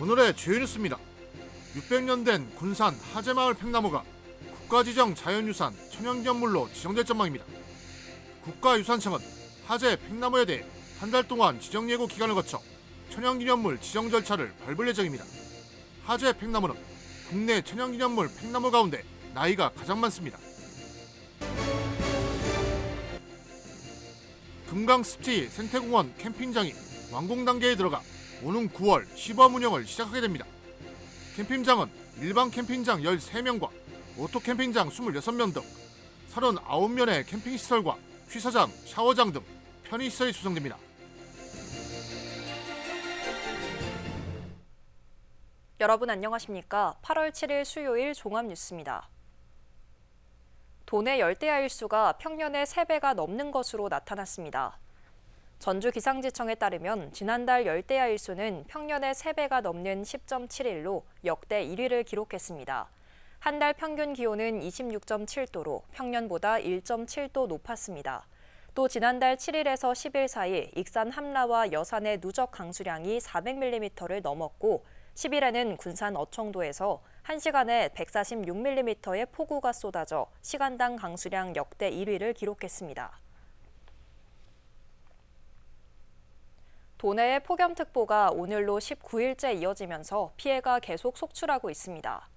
오늘의 주요 뉴스입니다. 600년 된 군산 하재마을 팽나무가 국가지정 자연유산 천연기념물로 지정될 전망입니다. 국가유산청은 하재 팽나무에 대해 한 달 동안 지정 예고 기간을 거쳐 천연기념물 지정 절차를 밟을 예정입니다. 하재 팽나무는 국내 천연기념물 팽나무 가운데 나이가 가장 많습니다. 금강 습지 생태공원 캠핑장이 완공 단계에 들어가 오는 9월 시범 운영을 시작하게 됩니다. 캠핑장은 일반 캠핑장 13명과 오토 캠핑장 26명 등 39면의 캠핑 시설과 취사장, 샤워장 등 편의 시설이 구성됩니다. 여러분 안녕하십니까? 8월 7일 수요일 종합 뉴스입니다. 도내 열대야 일수가 평년의 3배가 넘는 것으로 나타났습니다. 전주기상지청에 따르면 지난달 열대야 일수는 평년의 3배가 넘는 10.7일로 역대 1위를 기록했습니다. 한 달 평균 기온은 26.7도로 평년보다 1.7도 높았습니다. 또 지난달 7일에서 10일 사이 익산 함라와 여산의 누적 강수량이 400mm를 넘었고 10일에는 군산 어청도에서 1시간에 146mm의 폭우가 쏟아져 시간당 강수량 역대 1위를 기록했습니다. 도내의 폭염특보가 오늘로 19일째 이어지면서 피해가 계속 속출하고 있습니다.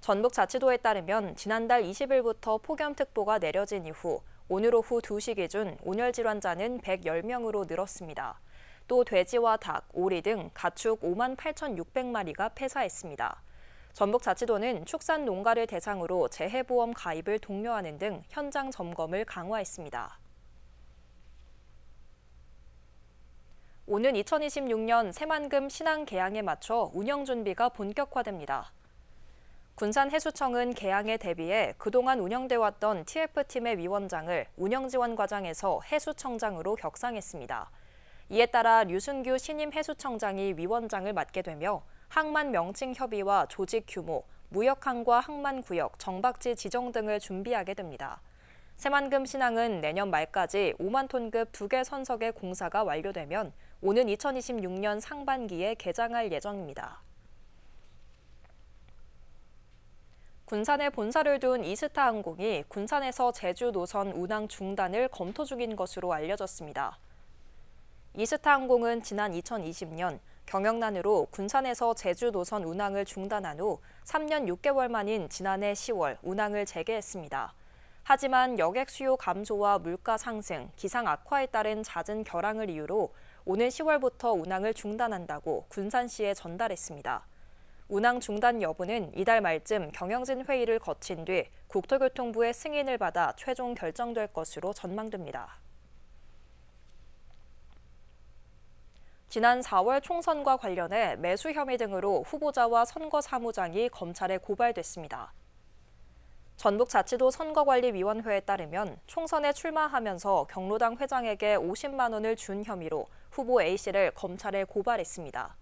전북자치도에 따르면 지난달 20일부터 폭염특보가 내려진 이후 오늘 오후 2시 기준 온열 질환자는 110명으로 늘었습니다. 또 돼지와 닭, 오리 등 가축 5만 8,600마리가 폐사했습니다. 전북자치도는 축산 농가를 대상으로 재해보험 가입을 독려하는 등 현장 점검을 강화했습니다. 오는 2026년 새만금 신항 개항에 맞춰 운영 준비가 본격화됩니다. 군산해수청은 개항에 대비해 그동안 운영돼 왔던 TF팀의 위원장을 운영지원과장에서 해수청장으로 격상했습니다. 이에 따라 류순규 신임 해수청장이 위원장을 맡게 되며 항만 명칭 협의와 조직 규모, 무역항과 항만 구역, 정박지 지정 등을 준비하게 됩니다. 새만금 신항은 내년 말까지 5만 톤급 두 개 선석의 공사가 완료되면 오는 2026년 상반기에 개장할 예정입니다. 군산에 본사를 둔 이스타 항공이 군산에서 제주 노선 운항 중단을 검토 중인 것으로 알려졌습니다. 이스타 항공은 지난 2020년 경영난으로 군산에서 제주 노선 운항을 중단한 후 3년 6개월 만인 지난해 10월 운항을 재개했습니다. 하지만 여객 수요 감소와 물가 상승, 기상 악화에 따른 잦은 결항을 이유로 오는 10월부터 운항을 중단한다고 군산시에 전달했습니다. 운항 중단 여부는 이달 말쯤 경영진 회의를 거친 뒤 국토교통부의 승인을 받아 최종 결정될 것으로 전망됩니다. 지난 4월 총선과 관련해 매수 혐의 등으로 후보자와 선거 사무장이 검찰에 고발됐습니다. 전북자치도 선거관리위원회에 따르면 총선에 출마하면서 경로당 회장에게 50만 원을 준 혐의로 후보 A씨를 검찰에 고발했습니다.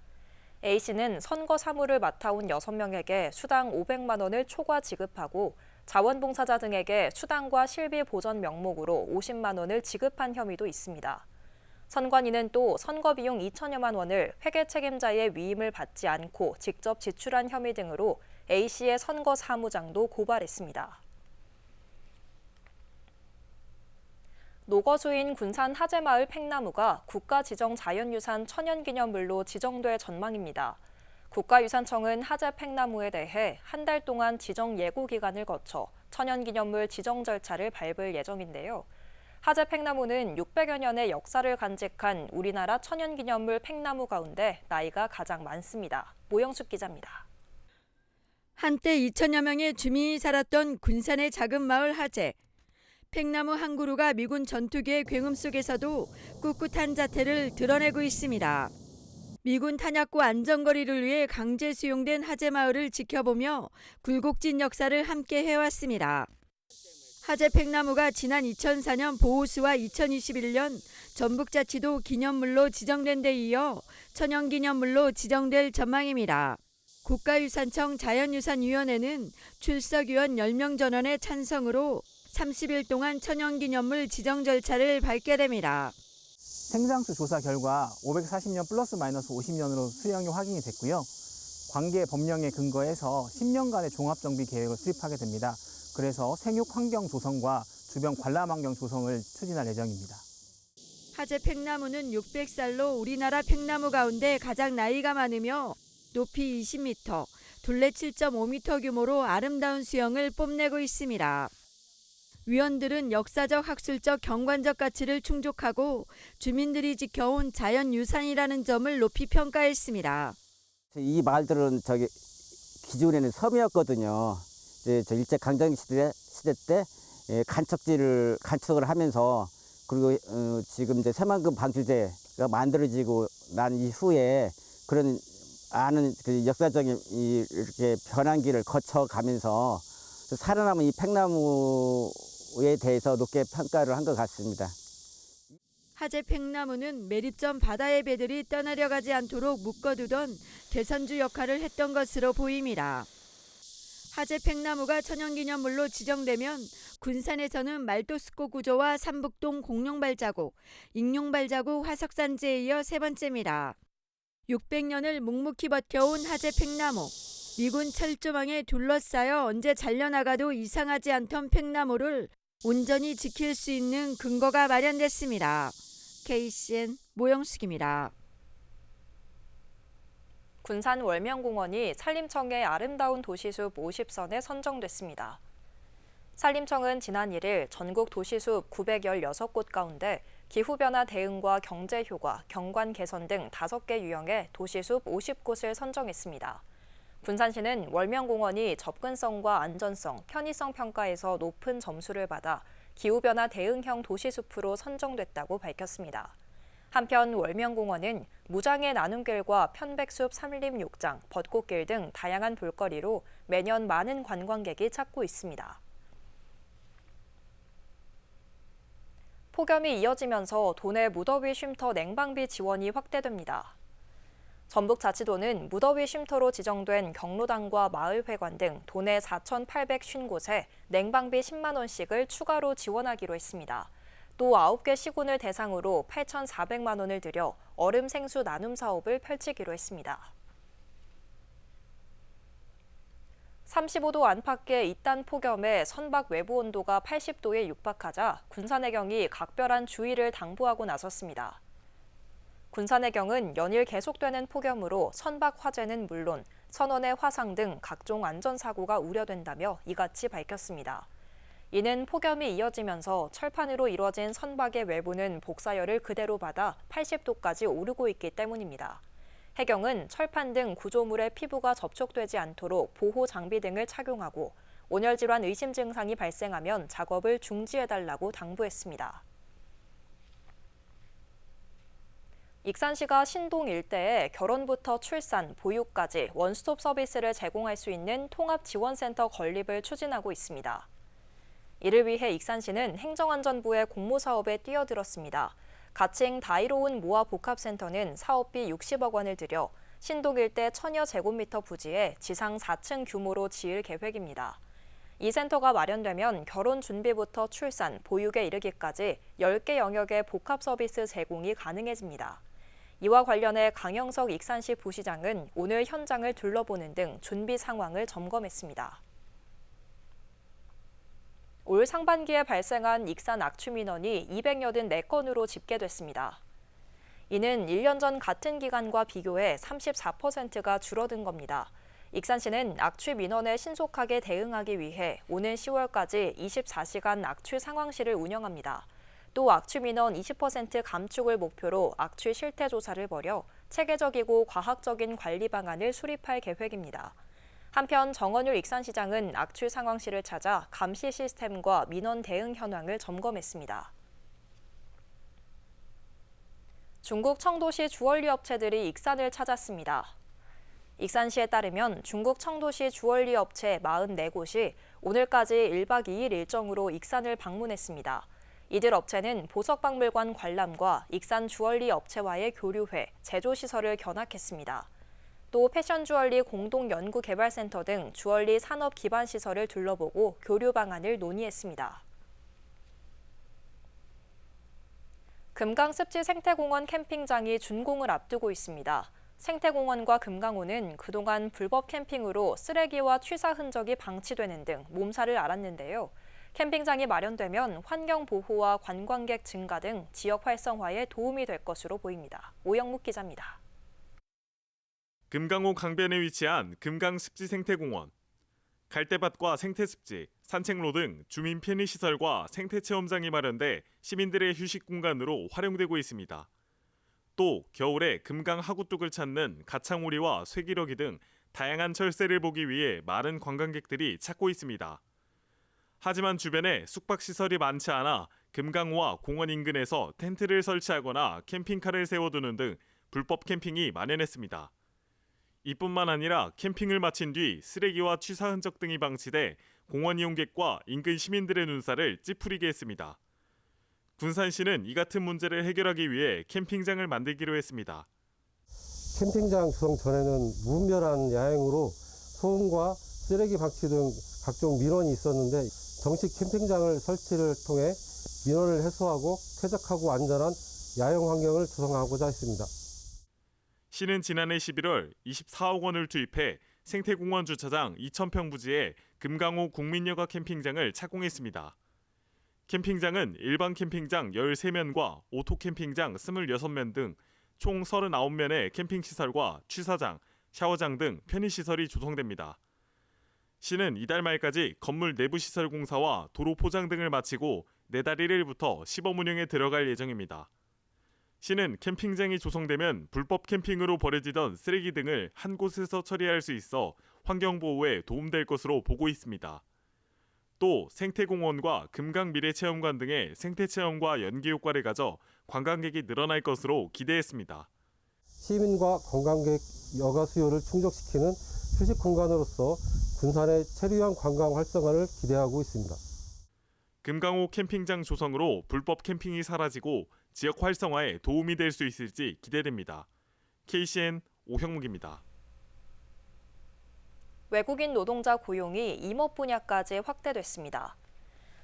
A씨는 선거 사무를 맡아온 6명에게 수당 500만 원을 초과 지급하고 자원봉사자 등에게 수당과 실비 보전 명목으로 50만 원을 지급한 혐의도 있습니다. 선관위는 또 선거비용 2천여만 원을 회계 책임자의 위임을 받지 않고 직접 지출한 혐의 등으로 A씨의 선거 사무장도 고발했습니다. 노거수인 군산 하재마을 팽나무가 국가지정 자연유산 천연기념물로 지정될 전망입니다. 국가유산청은 하재 팽나무에 대해 한 달 동안 지정 예고 기간을 거쳐 천연기념물 지정 절차를 밟을 예정인데요. 하재 팽나무는 600여 년의 역사를 간직한 우리나라 천연기념물 팽나무 가운데 나이가 가장 많습니다. 모영숙 기자입니다. 한때 2천여 명의 주민이 살았던 군산의 작은 마을 하재. 팽나무 한 그루가 미군 전투기의 굉음 속에서도 꿋꿋한 자태를 드러내고 있습니다. 미군 탄약고 안전거리를 위해 강제 수용된 하재 마을을 지켜보며 굴곡진 역사를 함께 해왔습니다. 하재 팽나무가 지난 2004년 보호수와 2021년 전북자치도 기념물로 지정된 데 이어 천연기념물로 지정될 전망입니다. 국가유산청 자연유산위원회는 출석위원 10명 전원의 찬성으로 30일 동안 천연기념물 지정 절차를 밟게 됩니다. 생장수 조사 결과 540년 플러스 마이너스 50년으로 수령이 확인이 됐고요. 관계 법령에 근거해서 10년간의 종합정비 계획을 수립하게 됩니다. 그래서 생육 환경 조성과 주변 관람 환경 조성을 추진할 예정입니다. 하재 팽나무는 600살로 우리나라 팽나무 가운데 가장 나이가 많으며 높이 20m, 둘레 7.5m 규모로 아름다운 수영을 뽐내고 있습니다. 위원들은 역사적, 학술적, 경관적 가치를 충족하고 주민들이 지켜온 자연 유산이라는 점을 높이 평가했습니다. 이 마을들은 저기 기존에는 섬이었거든요. 저 일제 강점기 시대 시대 때 예, 간척지를 간척을 하면서 그리고 어, 지금 이제 새만금 방주제가 만들어지고 난 이후에 그런 아는 그 역사적인 이 이렇게 변환기를 거쳐가면서 살아남은 이 팽나무에 대해서 높게 평가를 한 것 같습니다. 하재 팽나무는 매립전 바다의 배들이 떠내려가지 않도록 묶어두던 개선주 역할을 했던 것으로 보입니다. 하재 팽나무가 천연기념물로 지정되면 군산에서는 말도스코 구조와 삼북동 공룡발자국, 익룡발자국 화석산지에 이어 세 번째입니다. 600년을 묵묵히 버텨온 하재 팽나무. 미군 철조망에 둘러싸여 언제 잘려나가도 이상하지 않던 팽나무를 온전히 지킬 수 있는 근거가 마련됐습니다. KCN 모영숙입니다. 군산 월명공원이 산림청의 아름다운 도시숲 50선에 선정됐습니다. 산림청은 지난 1일 전국 도시숲 916곳 가운데 기후변화 대응과 경제 효과, 경관 개선 등 5개 유형의 도시숲 50곳을 선정했습니다. 군산시는 월명공원이 접근성과 안전성, 편의성 평가에서 높은 점수를 받아 기후변화 대응형 도시숲으로 선정됐다고 밝혔습니다. 한편 월명공원은 무장의 나눔길과 편백숲 산림욕장, 벚꽃길 등 다양한 볼거리로 매년 많은 관광객이 찾고 있습니다. 폭염이 이어지면서 도내 무더위 쉼터 냉방비 지원이 확대됩니다. 전북자치도는 무더위 쉼터로 지정된 경로당과 마을회관 등 도내 4,850곳에 냉방비 10만 원씩을 추가로 지원하기로 했습니다. 또 9개 시군을 대상으로 8,400만 원을 들여 얼음 생수 나눔 사업을 펼치기로 했습니다. 35도 안팎의 이딴 폭염에 선박 외부 온도가 80도에 육박하자 군산해경이 각별한 주의를 당부하고 나섰습니다. 군산해경은 연일 계속되는 폭염으로 선박 화재는 물론 선원의 화상 등 각종 안전사고가 우려된다며 이같이 밝혔습니다. 이는 폭염이 이어지면서 철판으로 이루어진 선박의 외부는 복사열을 그대로 받아 80도까지 오르고 있기 때문입니다. 해경은 철판 등 구조물의 피부가 접촉되지 않도록 보호 장비 등을 착용하고 온열 질환 의심 증상이 발생하면 작업을 중지해달라고 당부했습니다. 익산시가 신동 일대에 결혼부터 출산, 보육까지 원스톱 서비스를 제공할 수 있는 통합지원센터 건립을 추진하고 있습니다. 이를 위해 익산시는 행정안전부의 공모사업에 뛰어들었습니다. 가칭 다이로운 모아 복합센터는 사업비 60억 원을 들여 신동 일대 천여 제곱미터 부지에 지상 4층 규모로 지을 계획입니다. 이 센터가 마련되면 결혼 준비부터 출산, 보육에 이르기까지 10개 영역의 복합 서비스 제공이 가능해집니다. 이와 관련해 강영석 익산시 부시장은 오늘 현장을 둘러보는 등 준비 상황을 점검했습니다. 올 상반기에 발생한 익산 악취 민원이 284건으로 집계됐습니다. 이는 1년 전 같은 기간과 비교해 34%가 줄어든 겁니다. 익산시는 악취 민원에 신속하게 대응하기 위해 오는 10월까지 24시간 악취 상황실을 운영합니다. 또 악취 민원 20% 감축을 목표로 악취 실태 조사를 벌여 체계적이고 과학적인 관리 방안을 수립할 계획입니다. 한편 정원율 익산시장은 악취 상황실을 찾아 감시 시스템과 민원 대응 현황을 점검했습니다. 중국 청도시 주얼리 업체들이 익산을 찾았습니다. 익산시에 따르면 중국 청도시 주얼리 업체 44곳이 오늘까지 1박 2일 일정으로 익산을 방문했습니다. 이들 업체는 보석박물관 관람과 익산 주얼리 업체와의 교류회, 제조시설을 견학했습니다. 또 패션 주얼리 공동 연구 개발센터 등 주얼리 산업 기반 시설을 둘러보고 교류 방안을 논의했습니다. 금강 습지 생태공원 캠핑장이 준공을 앞두고 있습니다. 생태공원과 금강호는 그동안 불법 캠핑으로 쓰레기와 취사 흔적이 방치되는 등 몸살을 앓았는데요. 캠핑장이 마련되면 환경 보호와 관광객 증가 등 지역 활성화에 도움이 될 것으로 보입니다. 오영묵 기자입니다. 금강호 강변에 위치한 금강 습지 생태공원. 갈대밭과 생태습지, 산책로 등 주민 편의 시설과 생태 체험장이 마련돼 시민들의 휴식 공간으로 활용되고 있습니다. 또 겨울에 금강 하구뚝을 찾는 가창오리와 쇠기러기 등 다양한 철새를 보기 위해 많은 관광객들이 찾고 있습니다. 하지만 주변에 숙박 시설이 많지 않아 금강호와 공원 인근에서 텐트를 설치하거나 캠핑카를 세워두는 등 불법 캠핑이 만연했습니다. 이뿐만 아니라 캠핑을 마친 뒤 쓰레기와 취사 흔적 등이 방치돼 공원 이용객과 인근 시민들의 눈살을 찌푸리게 했습니다. 군산시는 이 같은 문제를 해결하기 위해 캠핑장을 만들기로 했습니다. 캠핑장 조성 전에는 무분별한 야행으로 소음과 쓰레기 방치 등 각종 민원이 있었는데 정식 캠핑장을 설치를 통해 민원을 해소하고 쾌적하고 안전한 야영 환경을 조성하고자 했습니다. 시는 지난해 11월 24억 원을 투입해 생태공원 주차장 2,000평 부지에 금강호 국민여가 캠핑장을 착공했습니다. 캠핑장은 일반 캠핑장 13면과 오토 캠핑장 26면 등 총 39면의 캠핑 시설과 취사장, 샤워장 등 편의 시설이 조성됩니다. 시는 이달 말까지 건물 내부 시설 공사와 도로 포장 등을 마치고 내달 1일부터 시범 운영에 들어갈 예정입니다. 시는 캠핑장이 조성되면 불법 캠핑으로 버려지던 쓰레기 등을 한 곳에서 처리할 수 있어 환경 보호에 도움될 것으로 보고 있습니다. 또 생태공원과 금강미래체험관 등의 생태체험과 연계 효과를 가져 관광객이 늘어날 것으로 기대했습니다. 시민과 관광객 여가 수요를 충족시키는 휴식 공간으로서 군산의 체류형 관광 활성화를 기대하고 있습니다. 금강호 캠핑장 조성으로 불법 캠핑이 사라지고 지역 활성화에 도움이 될 수 있을지 기대됩니다. KCN 오형묵입니다. 외국인 노동자 고용이 임업 분야까지 확대됐습니다.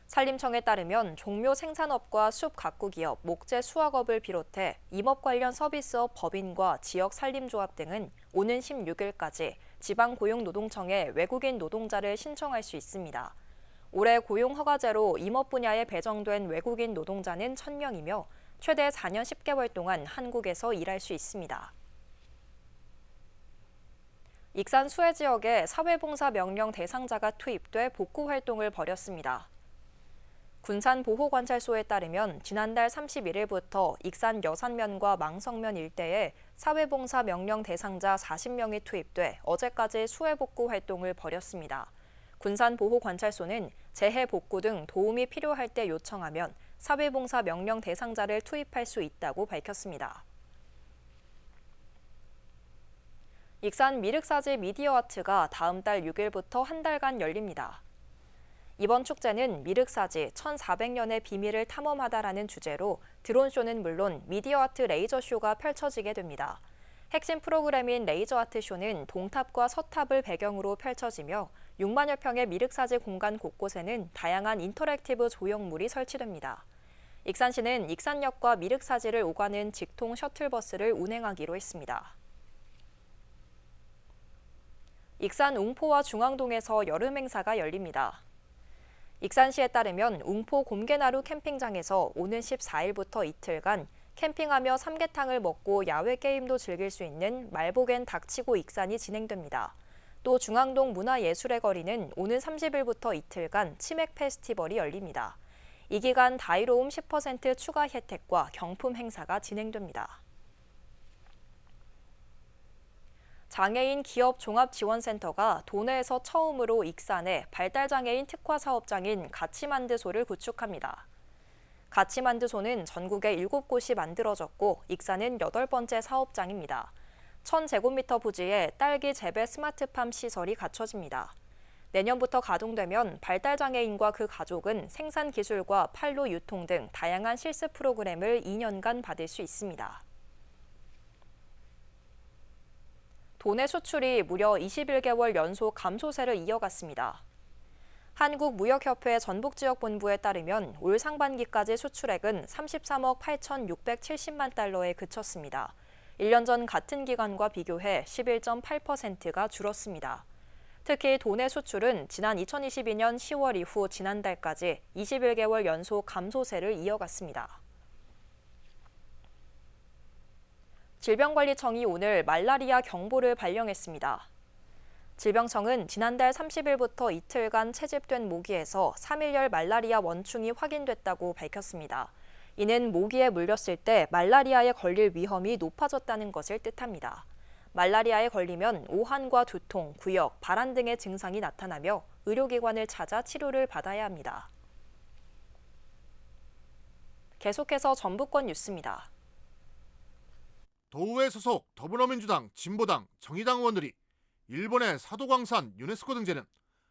산림청에 따르면 종묘 생산업과 숲 가꾸 기업, 목재 수확업을 비롯해 임업 관련 서비스업 법인과 지역 산림조합 등은 오는 16일까지 지방고용노동청에 외국인 노동자를 신청할 수 있습니다. 올해 고용 허가제로 임업 분야에 배정된 외국인 노동자는 1,000명이며 최대 4년 10개월 동안 한국에서 일할 수 있습니다. 익산 수해 지역에 사회봉사 명령 대상자가 투입돼 복구 활동을 벌였습니다. 군산 보호관찰소에 따르면 지난달 31일부터 익산 여산면과 망성면 일대에 사회봉사 명령 대상자 40명이 투입돼 어제까지 수해 복구 활동을 벌였습니다. 군산 보호관찰소는 재해 복구 등 도움이 필요할 때 요청하면 사회봉사 명령 대상자를 투입할 수 있다고 밝혔습니다. 익산 미륵사지 미디어 아트가 다음 달 6일부터 한 달간 열립니다. 이번 축제는 미륵사지 1400년의 비밀을 탐험하다라는 주제로 드론쇼는 물론 미디어 아트 레이저쇼가 펼쳐지게 됩니다. 핵심 프로그램인 레이저 아트 쇼는 동탑과 서탑을 배경으로 펼쳐지며 6만여 평의 미륵사지 공간 곳곳에는 다양한 인터랙티브 조형물이 설치됩니다. 익산시는 익산역과 미륵사지를 오가는 직통 셔틀버스를 운행하기로 했습니다. 익산 웅포와 중앙동에서 여름 행사가 열립니다. 익산시에 따르면 웅포 곰개나루 캠핑장에서 오는 14일부터 이틀간 캠핑하며 삼계탕을 먹고 야외 게임도 즐길 수 있는 말복엔 닥치고 익산이 진행됩니다. 또 중앙동 문화예술의 거리는 오는 30일부터 이틀간 치맥 페스티벌이 열립니다. 이 기간 다이로움 10% 추가 혜택과 경품 행사가 진행됩니다. 장애인 기업 종합지원센터가 도내에서 처음으로 익산에 발달장애인 특화 사업장인 가치만드소를 구축합니다. 가치만드소는 전국에 7곳이 만들어졌고 익산은 8번째 사업장입니다. 1000제곱미터 부지에 딸기 재배 스마트팜 시설이 갖춰집니다. 내년부터 가동되면 발달장애인과 그 가족은 생산 기술과 판로 유통 등 다양한 실습 프로그램을 2년간 받을 수 있습니다. 도내 수출이 무려 21개월 연속 감소세를 이어갔습니다. 한국무역협회 전북지역본부에 따르면 올 상반기까지 수출액은 33억 8,670만 달러에 그쳤습니다. 1년 전 같은 기간과 비교해 11.8%가 줄었습니다. 특히 도내 수출은 지난 2022년 10월 이후 지난달까지 21개월 연속 감소세를 이어갔습니다. 질병관리청이 오늘 말라리아 경보를 발령했습니다. 질병청은 지난달 30일부터 이틀간 채집된 모기에서 3일열 말라리아 원충이 확인됐다고 밝혔습니다. 이는 모기에 물렸을 때 말라리아에 걸릴 위험이 높아졌다는 것을 뜻합니다. 말라리아에 걸리면 오한과 두통, 구역, 발한 등의 증상이 나타나며 의료기관을 찾아 치료를 받아야 합니다. 계속해서 전북권 뉴스입니다. 도우회 소속 더불어민주당, 진보당, 정의당 의원들이 일본의 사도광산 유네스코 등재는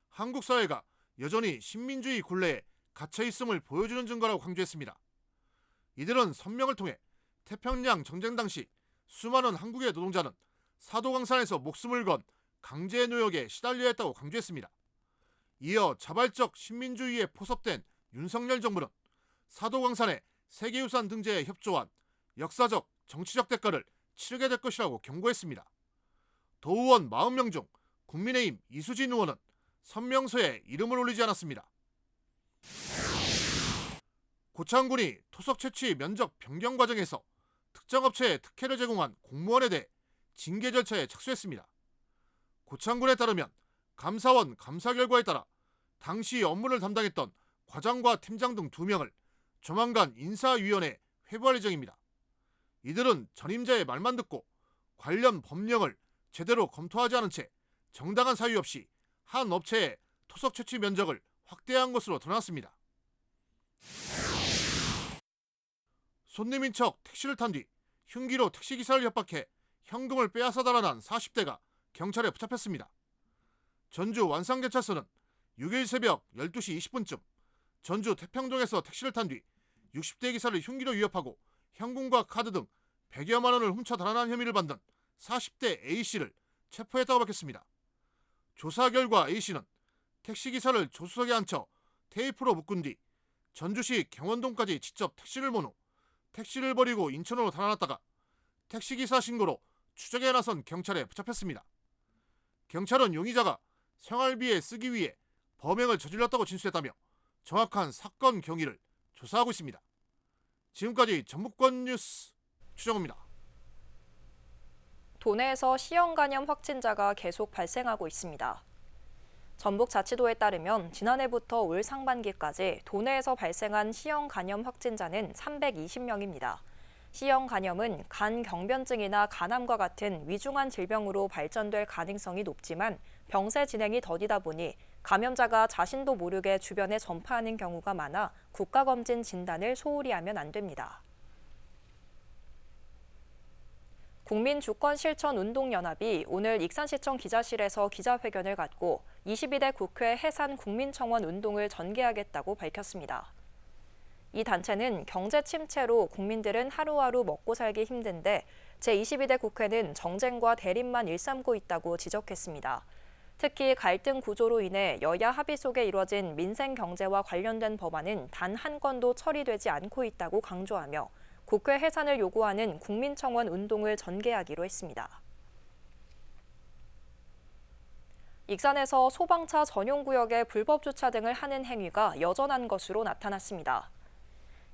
한국 사회가 여전히 신민주의 굴레에 갇혀 있음을 보여주는 증거라고 강조했습니다. 이들은 선명을 통해 태평양 전쟁 당시 수많은 한국의 노동자는 사도광산에서 목숨을 건 강제 노역에 시달려야 했다고 강조했습니다. 이어 자발적 신민주의에 포섭된 윤석열 정부는 사도광산의 세계유산 등재에 협조한 역사적 정치적 대가를 치르게 될 것이라고 경고했습니다. 도 의원 40명 중 국민의힘 이수진 의원은 선명서에 이름을 올리지 않았습니다. 고창군이 토속 채취 면적 변경 과정에서 특정 업체에 특혜를 제공한 공무원에 대해 징계 절차에 착수했습니다. 고창군에 따르면 감사원 감사 결과에 따라 당시 업무를 담당했던 과장과 팀장 등두 명을 조만간 인사위원회에 회부할 예정입니다. 이들은 전임자의 말만 듣고 관련 법령을 제대로 검토하지 않은 채 정당한 사유 없이 한 업체의 토속 채취 면적을 확대한 것으로 드러났습니다. 손님인 척 택시를 탄 뒤 흉기로 택시기사를 협박해 현금을 빼앗아 달아난 40대가 경찰에 붙잡혔습니다. 전주 완산경찰서는 6일 새벽 12시 20분쯤 전주 태평동에서 택시를 탄 뒤 60대 기사를 흉기로 위협하고 현금과 카드 등 100여만 원을 훔쳐 달아난 혐의를 받는 40대 A씨를 체포했다고 밝혔습니다. 조사 결과 A씨는 택시기사를 조수석에 앉혀 테이프로 묶은 뒤 전주시 경원동까지 직접 택시를 모노 택시를 버리고 인천으로 달아났다가 택시기사 신고로 추적에 나선 경찰에 붙잡혔습니다. 경찰은 용의자가 생활비에 쓰기 위해 범행을 저질렀다고 진술했다며 정확한 사건 경위를 조사하고 있습니다. 지금까지 전북권 뉴스 추정입니다. 도내에서 C형 간염 확진자가 계속 발생하고 있습니다. 전북자치도에 따르면 지난해부터 올 상반기까지 도내에서 발생한 C형 간염 확진자는 320명입니다. C형 간염은 간 경변증이나 간암과 같은 위중한 질병으로 발전될 가능성이 높지만 병세 진행이 더디다 보니 감염자가 자신도 모르게 주변에 전파하는 경우가 많아 국가검진 진단을 소홀히 하면 안 됩니다. 국민주권실천운동연합이 오늘 익산시청 기자실에서 기자회견을 갖고 22대 국회 해산 국민청원 운동을 전개하겠다고 밝혔습니다. 이 단체는 경제 침체로 국민들은 하루하루 먹고 살기 힘든데 제22대 국회는 정쟁과 대립만 일삼고 있다고 지적했습니다. 특히 갈등 구조로 인해 여야 합의 속에 이뤄진 민생 경제와 관련된 법안은 단 한 건도 처리되지 않고 있다고 강조하며 국회 해산을 요구하는 국민청원 운동을 전개하기로 했습니다. 익산에서 소방차 전용 구역에 불법 주차 등을 하는 행위가 여전한 것으로 나타났습니다.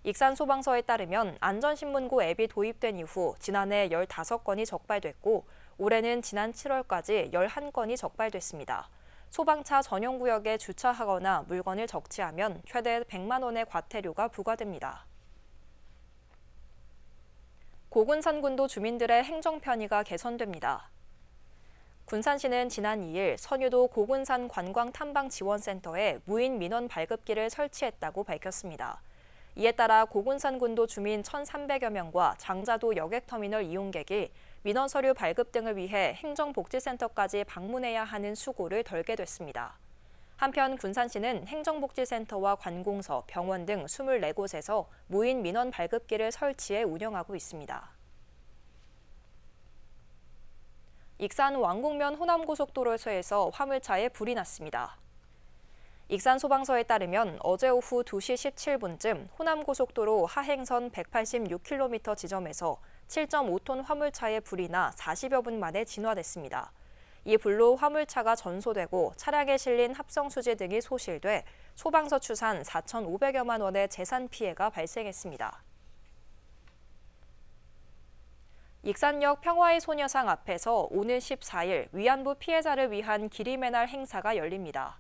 익산 소방서에 따르면 안전신문고 앱이 도입된 이후 지난해 15건이 적발됐고 올해는 지난 7월까지 11건이 적발됐습니다. 소방차 전용 구역에 주차하거나 물건을 적치하면 최대 100만 원의 과태료가 부과됩니다. 고군산군도 주민들의 행정 편의가 개선됩니다. 군산시는 지난 2일 선유도 고군산 관광 탐방 지원센터에 무인 민원 발급기를 설치했다고 밝혔습니다. 이에 따라 고군산군도 주민 1,300여 명과 장자도 여객터미널 이용객이 민원 서류 발급 등을 위해 행정복지센터까지 방문해야 하는 수고를 덜게 됐습니다. 한편 군산시는 행정복지센터와 관공서, 병원 등 24곳에서 무인 민원 발급기를 설치해 운영하고 있습니다. 익산 왕곡면 호남고속도로에서 화물차에 불이 났습니다. 익산 소방서에 따르면 어제 오후 2시 17분쯤 호남고속도로 하행선 186km 지점에서 7.5톤 화물차에 불이 나 40여 분 만에 진화됐습니다. 이 불로 화물차가 전소되고 차량에 실린 합성 수지 등이 소실돼 소방서 추산 4,500여만 원의 재산 피해가 발생했습니다. 익산역 평화의 소녀상 앞에서 오는 14일 위안부 피해자를 위한 기리매날 행사가 열립니다.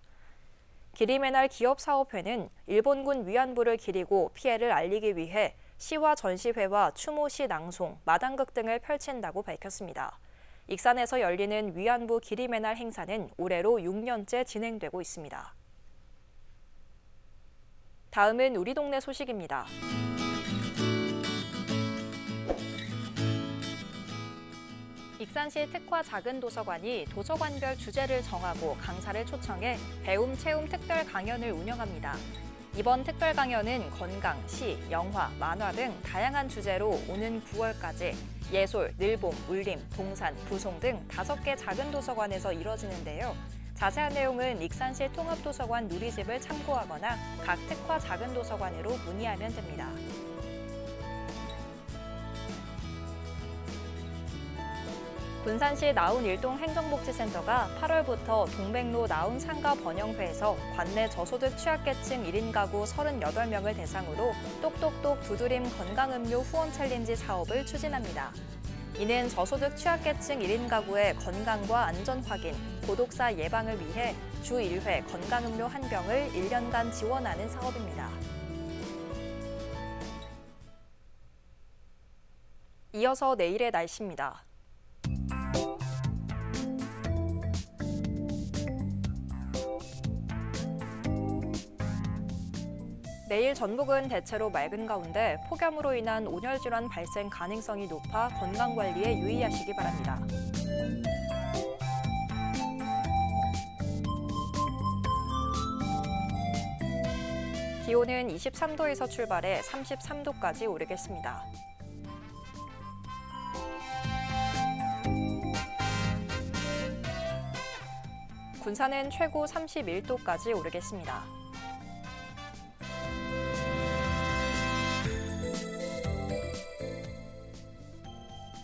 기리매날 기업사업회는 일본군 위안부를 기리고 피해를 알리기 위해 시와 전시회와 추모시 낭송, 마당극 등을 펼친다고 밝혔습니다. 익산에서 열리는 위안부 기리매날 행사는 올해로 6년째 진행되고 있습니다. 다음은 우리 동네 소식입니다. 익산시 특화 작은 도서관이 도서관별 주제를 정하고 강사를 초청해 배움 체험 특별 강연을 운영합니다. 이번 특별 강연은 건강, 시, 영화, 만화 등 다양한 주제로 오는 9월까지 예술, 늘봄, 울림, 동산, 부송 등 다섯 개 작은 도서관에서 이뤄지는데요. 자세한 내용은 익산시 통합도서관 누리집을 참고하거나 각 특화 작은 도서관으로 문의하면 됩니다. 군산시 나운 일동 행정복지센터가 8월부터 동백로 나운 상가 번영회에서 관내 저소득 취약계층 1인 가구 38명을 대상으로 똑똑똑 두드림 건강음료 후원 챌린지 사업을 추진합니다. 이는 저소득 취약계층 1인 가구의 건강과 안전 확인, 고독사 예방을 위해 주 1회 건강음료 한 병을 1년간 지원하는 사업입니다. 이어서 내일의 날씨입니다. 내일 전북은 대체로 맑은 가운데 폭염으로 인한 온열 질환 발생 가능성이 높아 건강 관리에 유의하시기 바랍니다. 기온은 23도에서 출발해 33도까지 오르겠습니다. 군산은 최고 31도까지 오르겠습니다.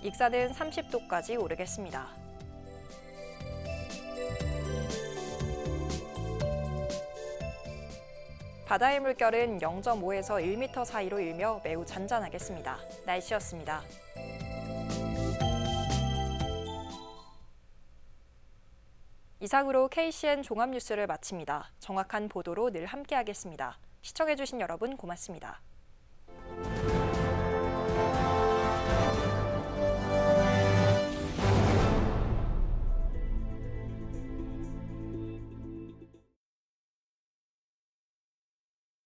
익산은 30도까지 오르겠습니다. 바다의 물결은 0.5에서 1m 사이로 일며 매우 잔잔하겠습니다. 날씨였습니다. 이상으로 KCN 종합뉴스를 마칩니다. 정확한 보도로 늘 함께하겠습니다. 시청해주신 여러분 고맙습니다.